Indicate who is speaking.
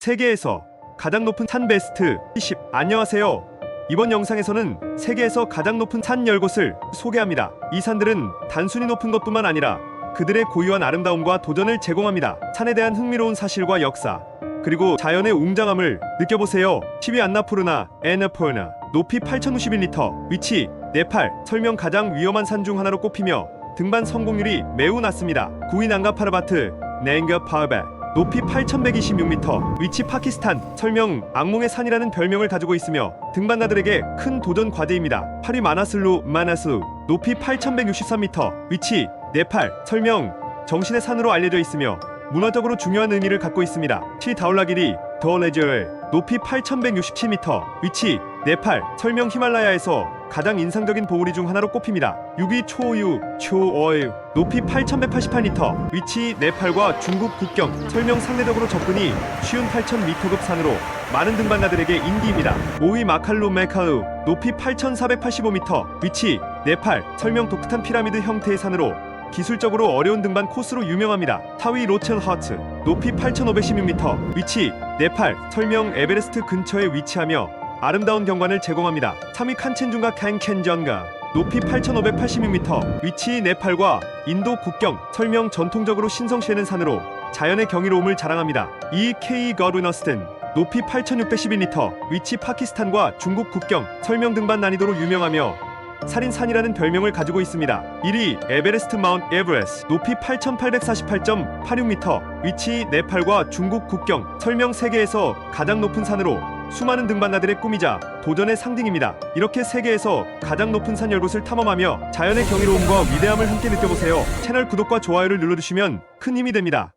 Speaker 1: 세계에서 가장 높은 산 베스트 10 안녕하세요. 이번 영상에서는 세계에서 가장 높은 산 10곳을 소개합니다. 이 산들은 단순히 높은 것뿐만 아니라 그들의 고유한 아름다움과 도전을 제공합니다. 산에 대한 흥미로운 사실과 역사, 그리고 자연의 웅장함을 느껴보세요. 10위 안나푸르나, 에너포르나, 높이 8,091m, 위치 네팔, 설명 가장 위험한 산 중 하나로 꼽히며 등반 성공률이 매우 낮습니다. 9위 난가파르바트, 네인가 파베, 높이 8,126m, 위치 파키스탄, 설명 악몽의 산이라는 별명을 가지고 있으며 등반가들에게 큰 도전 과제입니다. 8위 마나슬루, 마나슬루, 높이 8,163m, 위치 네팔, 설명 정신의 산으로 알려져 있으며 문화적으로 중요한 의미를 갖고 있습니다. 7위 다울라기리, 더레저엘, 높이 8,167m, 위치 네팔, 설명 히말라야에서 가장 인상적인 보우리 중 하나로 꼽힙니다. 6위 초유, 초어유, 높이 8,188m, 위치 네팔과 중국 국경, 설명 상대적으로 접근이 쉬운 8,000m급 산으로 많은 등반가들에게 인기입니다. 5위 마칼루 메카우, 높이 8,485m, 위치 네팔, 설명 독특한 피라미드 형태의 산으로 기술적으로 어려운 등반 코스로 유명합니다. 4위 로첼하트, 높이 8,516m, 위치 네팔, 설명 에베레스트 근처에 위치하며 아름다운 경관을 제공합니다. 3위 칸첸중가 캔켄전가, 높이 8,586m, 위치 네팔과 인도 국경, 설명 전통적으로 신성시에는 산으로 자연의 경이로움을 자랑합니다. 2위 K 거르너스튼, 높이 8,612m, 위치 파키스탄과 중국 국경, 설명 등반 난이도로 유명하며 살인산이라는 별명을 가지고 있습니다. 1위 에베레스트 마운트 에베레스트 높이 8,848.86m 위치 네팔과 중국 국경 설명 세계에서 가장 높은 산으로 수많은 등반가들의 꿈이자 도전의 상징입니다. 이렇게 세계에서 가장 높은 산 10곳을 탐험하며 자연의 경이로움과 위대함을 함께 느껴보세요. 채널 구독과 좋아요를 눌러주시면 큰 힘이 됩니다.